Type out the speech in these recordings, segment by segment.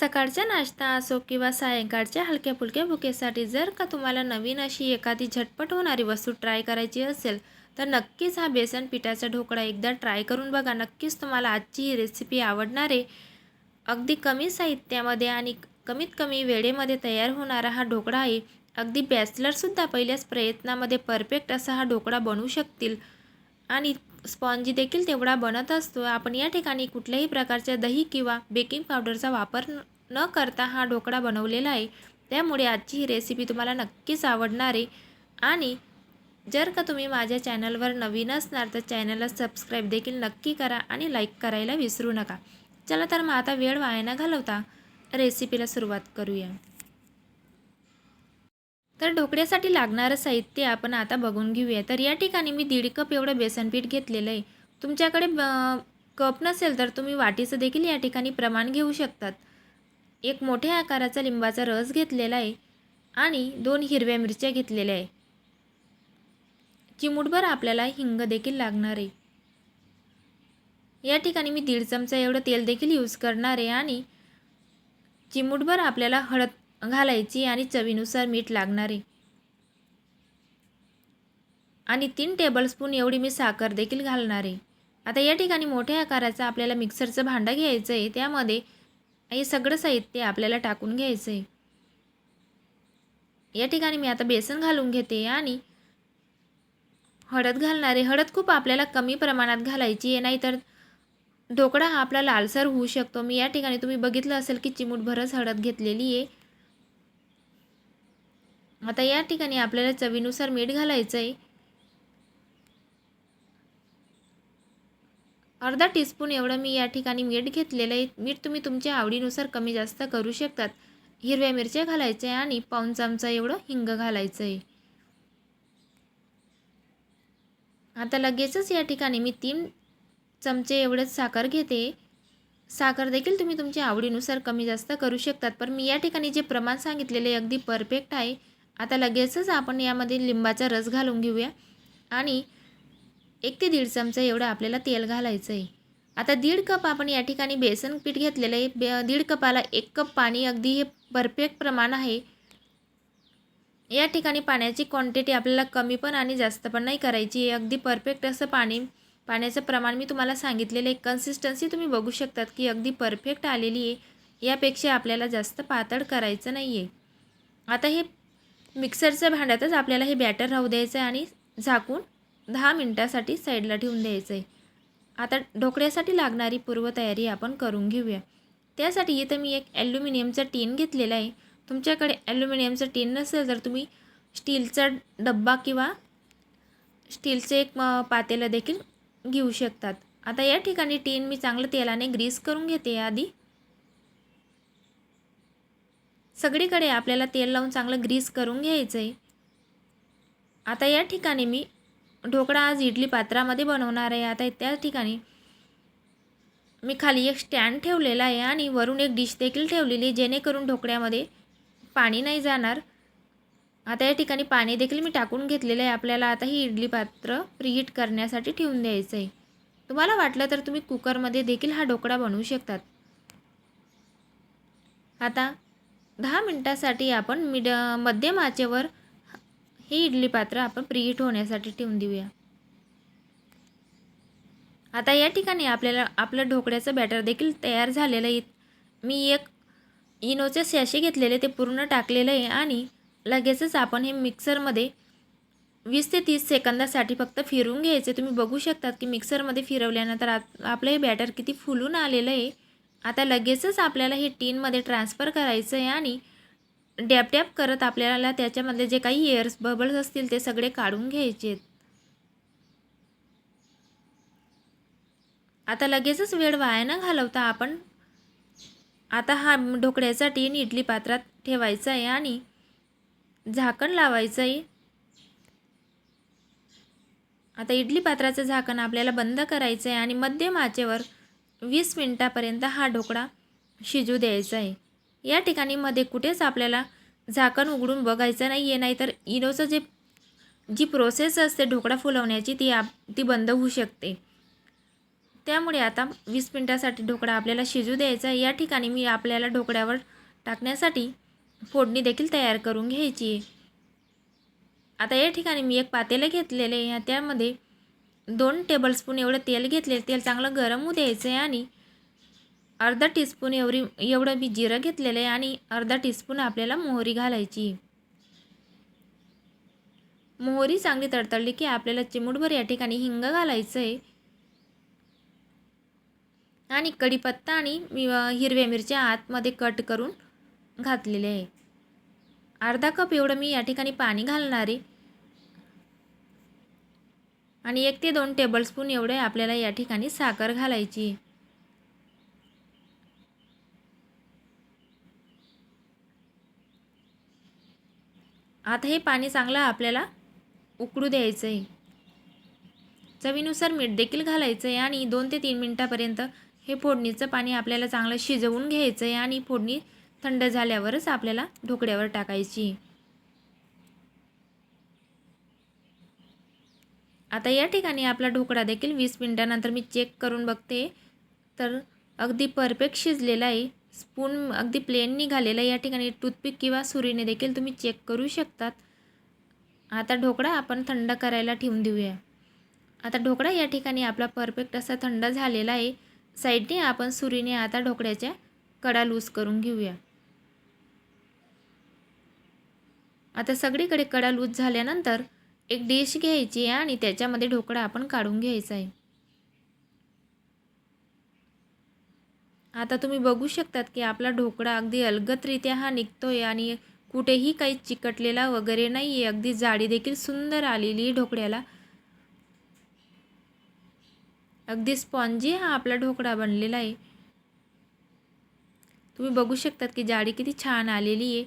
सकाळचा नाश्ता असो किंवा सायंकाळच्या हलक्या फुलक्या भुकेसाठी जर का तुम्हाला नवीन अशी एखादी झटपट होणारी वस्तू ट्राय करायची असेल तर नक्कीच हा बेसन पिठाचा ढोकळा एकदा ट्राय करून बघा. नक्कीच तुम्हाला आजची ही रेसिपी आवडणार आहे. अगदी कमी साहित्यामध्ये आणि कमीत कमी वेळेमध्ये तयार होणारा हा ढोकळा आहे. अगदी बॅचलरसुद्धा पहिल्याच प्रयत्नामध्ये परफेक्ट असा हा ढोकळा बनवू शकतील. आणि स्पॉन्जी देखील तेवढा बनत असतो. आपण या ठिकाणी कुठल्याही प्रकारच्या दही किंवा बेकिंग पावडरचा वापर न- करता हा ढोकळा बनवलेला आहे. त्यामुळे आजची ही रेसिपी तुम्हाला नक्कीच आवडणार आहे. आणि जर का तुम्ही माझ्या चॅनलवर नवीन असणार तर चॅनलला सबस्क्राईब देखील नक्की करा आणि लाईक करायला विसरू नका. चला तर मग आता वेळ वाया न घालवता रेसिपीला सुरुवात करूया. तर ढोकळ्यासाठी लागणारं साहित्य आपण आता बघून घेऊया. तर या ठिकाणी मी दीड कप एवढं बेसनपीठ घेतलेलं आहे. तुमच्याकडे ब- कप नसेल तर तुम्ही वाटीचं देखील या ठिकाणी प्रमाण घेऊ शकतात. एक मोठ्या आकाराचा लिंबाचा रस घेतलेला आहे आणि दोन हिरव्या मिरच्या घेतलेल्या आहे. चिमूटभर आपल्याला हिंग देखील लागणार आहे. या ठिकाणी मी दीड चमचा एवढं तेल देखील यूज करणार आहे आणि चिमूटभर आपल्याला हळद घालायची आणि चवीनुसार मीठ लागणार आहे. आणि तीन टेबलस्पून एवढी मी साखर देखील घालणार आहे. आता या ठिकाणी मोठ्या आकाराचं आपल्याला मिक्सरचं भांडं घ्यायचं आहे. त्यामध्ये हे सगळं साहित्य आपल्याला टाकून घ्यायचं आहे या ठिकाणी मी आता बेसन घालून घेते आणि हळद घालणारे हळद खूप आपल्याला कमी प्रमाणात घालायची आहे नाहीतर ढोकळा हा आपला लालसर होऊ शकतो. मी या ठिकाणी तुम्ही बघितलं असेल की चिमूटभरच हळद घेतलेली आहे. आता या ठिकाणी आपल्याला चवीनुसार मीठ घालायचं आहे अर्धा टीस्पून एवढं मी या ठिकाणी मीठ घेतलेलं आहे. मीठ तुम्ही तुमच्या आवडीनुसार कमी जास्त करू शकतात. हिरव्या मिरच्या घालायच्या आहे आणि पाऊण चमचा एवढं हिंग घालायचं आहे आता लगेचच या ठिकाणी मी तीन चमचे एवढंच साखर घेते. साखर देखील तुम्ही तुमच्या आवडीनुसार कमी जास्त करू शकतात. पण मी या ठिकाणी जे प्रमाण सांगितलेले अगदी परफेक्ट आहे. आता लगेचच आपण यामध्ये लिंबाचा रस घालून घेऊया. आणि एक ते दीड चमचा एवढं आपल्याला तेल घालायचं आहे आता दीड कप आपण या ठिकाणी बेसन पीठ घेतलेलं आहे. बे दीड कपाला एक कप पाणी अगदी हे परफेक्ट प्रमाण आहे. या ठिकाणी पाण्याची क्वांटिटी आपल्याला कमी पण आणि जास्त पण नाही करायची आहे. अगदी परफेक्ट असं पाणी पाण्याचं प्रमाण मी तुम्हाला सांगितलेलं आहे. कन्सिस्टन्सी तुम्ही बघू शकतात की अगदी परफेक्ट आलेली आहे. यापेक्षा आपल्याला जास्त पातळ करायचं नाही आहे आता हे मिक्सरच्या भांड्यातच आपल्याला हे बॅटर राहू द्यायचं आहे आणि झाकून दहा मिनटासाठी साईडला ठेवून द्यायचं आहे आता ढोकळ्यासाठी लागणारी पूर्वतयारी आपण करून घेऊया. त्यासाठी इथं मी एक ॲल्युमिनियमचा टीन घेतलेला आहे. तुमच्याकडे ॲल्युमिनियमचं टीन नसेल तर तुम्ही स्टीलचा डब्बा किंवा स्टीलचं एक पातेलं देखील घेऊ शकतात. आता या ठिकाणी टीन मी चांगलं तेलाने ग्रीस करून घेते आधी. सगळीकडे आपल्याला तेल लावून चांगलं ग्रीस करून घ्यायचं आहे आता या ठिकाणी मी ढोकळा आज इडली पात्रामध्ये बनवणार आहे. आता त्या ठिकाणी मी खाली एक स्टँड ठेवलेला आहे आणि वरून एक डिश देखील ठेवलेली आहे जेणेकरून ढोकळ्यामध्ये पाणी नाही जाणार. आता या ठिकाणी पाणी देखील मी टाकून घेतलेलं आहे. आपल्याला आता ही इडली पात्र प्रीहीट करण्यासाठी ठेवून द्यायचं आहे. तुम्हाला वाटलं तर तुम्ही कुकरमध्ये देखील हा ढोकळा बनवू शकतात. आता दहा मिनटासाठी आपण मिड मध्यम आचेवर हे इडली पात्र आपण प्रीहीट होण्यासाठी ठेवून देऊया. आता या ठिकाणी आपल्याला आपलं ढोकळ्याचं बॅटर देखील तयार झालेलं आहे. मी एक इनोचे सॅशे घेतलेले ते पूर्ण टाकलेलं आहे आणि लगेचच आपण हे मिक्सरमध्ये वीस ते तीस सेकंदासाठी फक्त फिरवून घ्यायचे. तुम्ही बघू शकतात की मिक्सरमध्ये फिरवल्यानंतर आप आपलं हे बॅटर किती फुलून आलेलं आहे. आता लगेचच आपल्याला हे टीनमध्ये ट्रान्सफर करायचं आहे आणि डॅप डॅप करत आपल्याला त्याच्यामधले जे काही एअर्स बबल्स असतील ते सगळे काढून घ्यायचे आहेत आता लगेचच वेळ वाया न घालवता आपण. आता हा ढोकळ्याचा टीन इडली पात्रात ठेवायचा आहे आणि झाकण लावायचं आहे आता इडली पात्राचं झाकण आपल्याला बंद करायचं आहे आणि मध्यम आचेवर वीस मिनटापर्यंत हा ढोकळा शिजू द्यायचा आहे या ठिकाणी मध्ये कुठेच आपल्याला झाकण उघडून बघायचं नाही आहे नाहीतर इनोचं जे जी प्रोसेस असते ढोकळा फुलवण्याची ती आप ती बंद होऊ शकते. त्यामुळे आता वीस मिनटासाठी ढोकळा आपल्याला शिजू द्यायचा आहे. या ठिकाणी मी आपल्याला ढोकळ्यावर टाकण्यासाठी फोडणी देखील तयार करून घ्यायची आहे. आता या ठिकाणी मी एक पातेलं घेतलेलं आहे. त्यामध्ये दोन टेबलस्पून एवढं तेल घेतले तेल चांगलं गरम होऊ द्यायचं आहे आणि अर्धा टीस्पून एवढी एवढं मी जिरं घेतलेलं आहे आणि अर्धा टीस्पून आपल्याला मोहरी घालायची. मोहरी चांगली तडतडली की आपल्याला चिमूटभर या ठिकाणी हिंग घालायचं आहे आणि कढीपत्ता आणि हिरव्या मिरच्या आतमध्ये कट करून घातलेले आहे. अर्धा कप एवढं मी या ठिकाणी पाणी घालणार आहे. आणि एक ते दोन टेबलस्पून एवढे आपल्याला या ठिकाणी साखर घालायची. आता हे पाणी चांगलं आपल्याला उकळू द्यायचं आहे चवीनुसार मीठ देखील घालायचं आहे आणि दोन ते तीन मिनटापर्यंत हे फोडणीचं पाणी आपल्याला चांगलं शिजवून घ्यायचं आहे आणि फोडणी थंड झाल्यावरच आपल्याला ढोकळ्यावर टाकायची. आता या ठिकाणी आपला ढोकळा देखील वीस मिनटानंतर मी चेक करून बघते. तर अगदी परफेक्ट शिजलेला आहे. स्पून अगदी प्लेन निघालेला या ठिकाणी. टूथपिक किंवा सुरीने देखील तुम्ही चेक करू शकतात. आता ढोकळा आपण थंड करायला ठेवून देऊया. आता ढोकळा या ठिकाणी आपला परफेक्ट असा थंड झालेला आहे. साईडने आपण सुरीने आता ढोकळ्याच्या कडा लूज करून घेऊया. आता सगळीकडे कडा लूज झाल्यानंतर एक डिश घ्यायची आहे आणि त्याच्यामध्ये ढोकळा आपण काढून घ्यायचा आहे. आता तुम्ही बघू शकतात की आपला ढोकळा अगदी अलगतरित्या हा निघतो आहे आणि कुठेही काही चिकटलेला वगैरे नाही आहे अगदी जाडी देखील सुंदर आलेली आहे ढोकळ्याला. अगदी स्पॉन्जी हा आपला ढोकळा बनलेला आहे. तुम्ही बघू शकतात की जाडी किती छान आलेली आहे.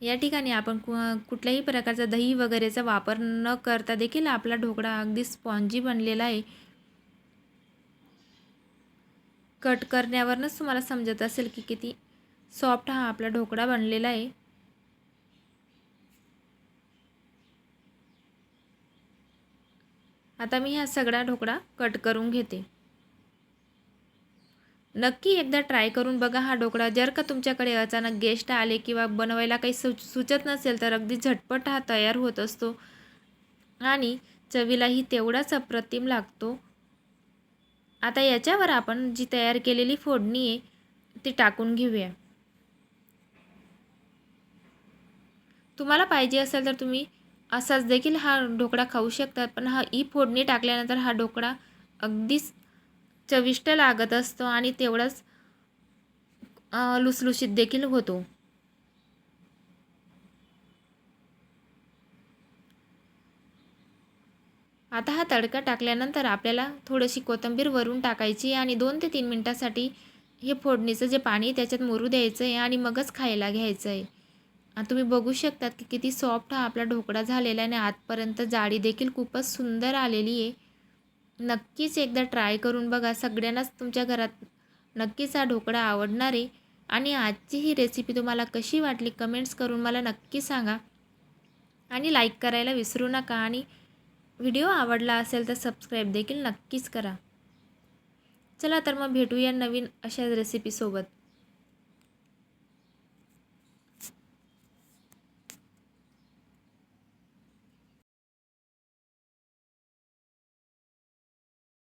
या ठिकाणी आपण कु कुठल्याही प्रकारचा दही वगैरेचा वापर न करता देखील आपला ढोकळा अगदी स्पॉन्जी बनलेला आहे. कट करण्यावरनंच तुम्हाला समजत असेल की किती सॉफ्ट हा आपला ढोकळा बनलेला आहे. आता मी हा सगळा ढोकळा कट करून घेते. नक्की एकदा ट्राय करून बघा हा ढोकळा. जर का तुमच्याकडे अचानक गेस्ट आले किंवा बनवायला काही सु सुचत नसेल तर अगदी झटपट हा तयार होत असतो. आणि चवीलाही तेवढाच अप्रतिम लागतो. आता याच्यावर आपण जी तयार केलेली फोडणी आहे ती टाकून घेऊया. तुम्हाला पाहिजे असेल तर तुम्ही असाच देखील हा ढोकळा खाऊ शकतात पण हा ही फोडणी टाकल्यानंतर हा ढोकळा अगदीच चविष्ट लागत असतो आणि तेवढंच लुसलुशीत देखील होतो. आता हा तडका टाकल्यानंतर आपल्याला थोडीशी कोथिंबीर वरून टाकायची आणि दोन ते तीन मिनटासाठी हे फोडणीचं जे पाणी त्याच्यात मुरू द्यायचं आहे आणि मगच खायला घ्यायचं आहे. तुम्ही बघू शकतात की किती सॉफ्ट हा आपला ढोकळा झालेला आहे आणि आतपर्यंत जाळी देखील खूपच सुंदर आलेली आहे. नक्कीच एकदा ट्राय करून बघा. सगळ्यांनाच तुमच्या घरात नक्कीच हा ढोकळा आवडणार आहे. आणि आजची ही रेसिपी तुम्हाला कशी वाटली कमेंट्स करून मला नक्की सांगा. आणि लाईक करायला विसरू नका आणि व्हिडिओ आवडला असेल तर सबस्क्राईब देखील नक्कीच करा. चला तर मग भेटूया नवीन अशाच रेसिपीसोबत